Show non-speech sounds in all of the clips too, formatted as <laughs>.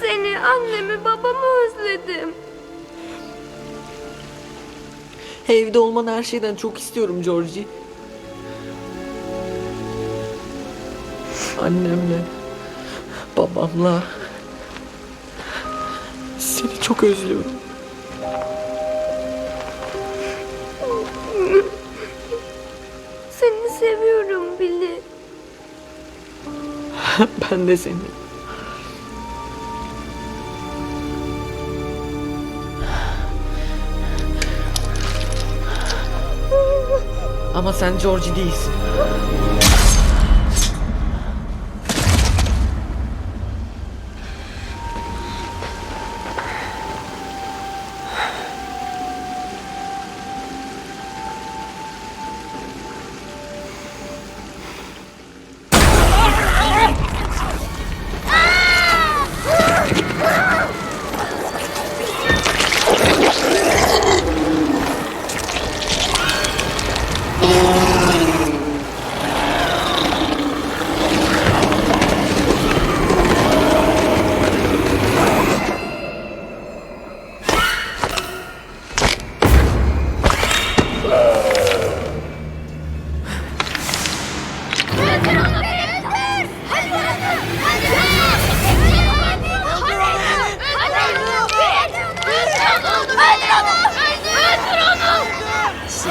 Seni, annemi, babamı özledim. Evde olmanı her şeyden çok istiyorum Georgie. Annemle, babamla. Seni çok özlüyorum. Seni seviyorum Billy. <laughs> ben de seni. Ama sen Georgie değilsin.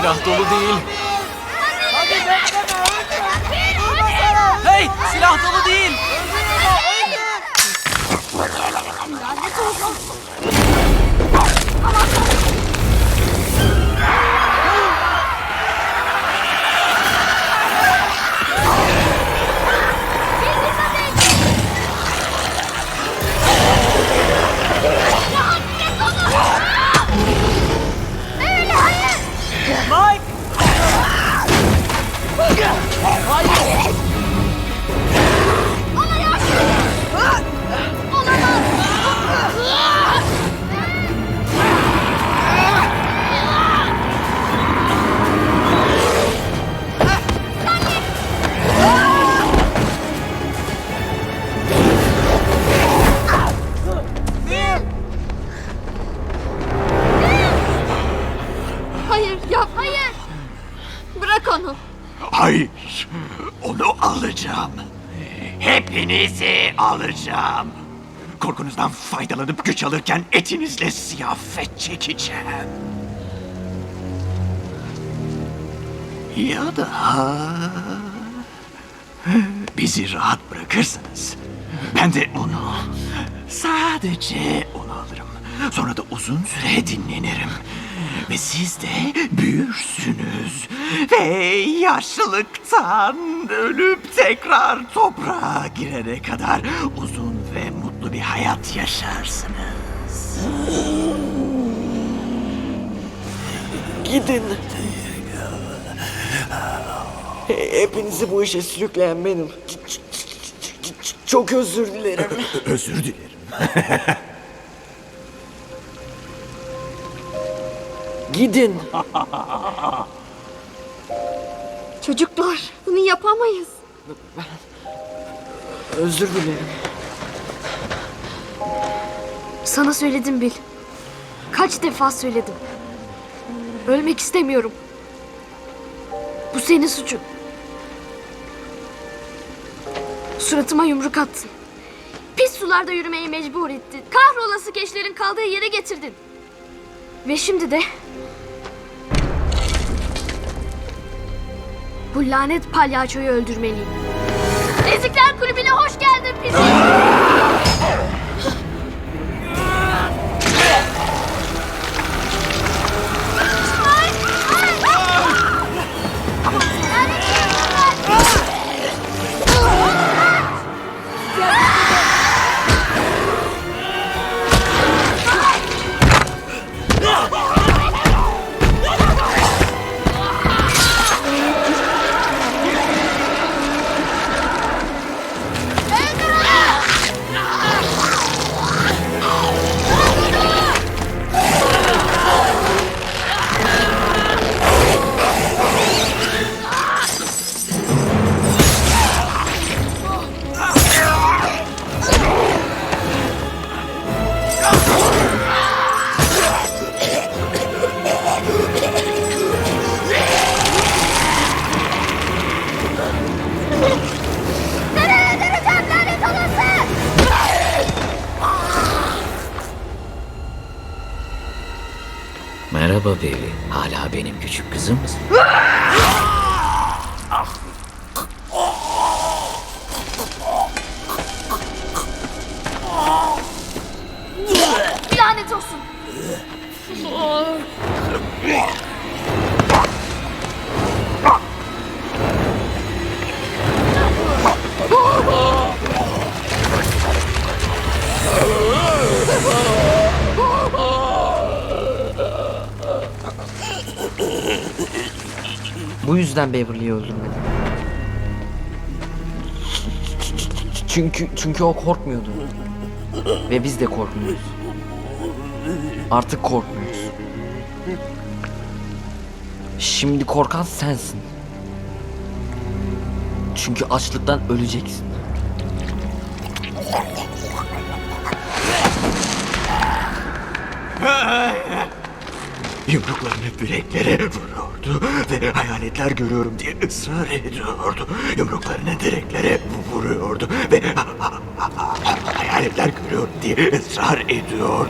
Silah dolu değil. Hey! Silah dolu değil. Hayır. Bırak onu. Hayır, onu alacağım. Hepinizi alacağım. Korkunuzdan faydalanıp güç alırken etinizle ziyafet çekeceğim. Ya da bizi rahat bırakırsanız ben de onu sadece. Sonra da uzun süre dinlenirim. Ve siz de büyürsünüz. Ve yaşlılıktan ölüp tekrar toprağa girene kadar uzun ve mutlu bir hayat yaşarsınız. Gidin. Hepinizi bu işe sürükleyen benim. Çok özür dilerim. Özür dilerim. <laughs> Gidin. <laughs> Çocuklar, bunu yapamayız. Özür dilerim. Sana söyledim Bil. Kaç defa söyledim. Ölmek istemiyorum. Bu senin suçun. Suratıma yumruk attın. Pis sularda yürümeye mecbur ettin. Kahrolası keşlerin kaldığı yere getirdin. Ve şimdi de... Bu lanet palyaçoyu öldürmeliyim. Ezikler Kulübü'ne hoş geldin pis. Merhaba Bevi. Hala benim küçük kızım mısın? Lanet olsun. Bu yüzden Beverly'yi öldürmedim. Çünkü çünkü o korkmuyordu. Ve biz de korkmuyoruz. Artık korkmuyoruz. Şimdi korkan sensin. Çünkü açlıktan öleceksin. <laughs> Yumruklarını yüreklere vuruyordu ve hayaletler görüyorum diye ısrar ediyordu. Yumruklarını direklere vuruyordu ve hayaletler görüyorum diye ısrar ediyor.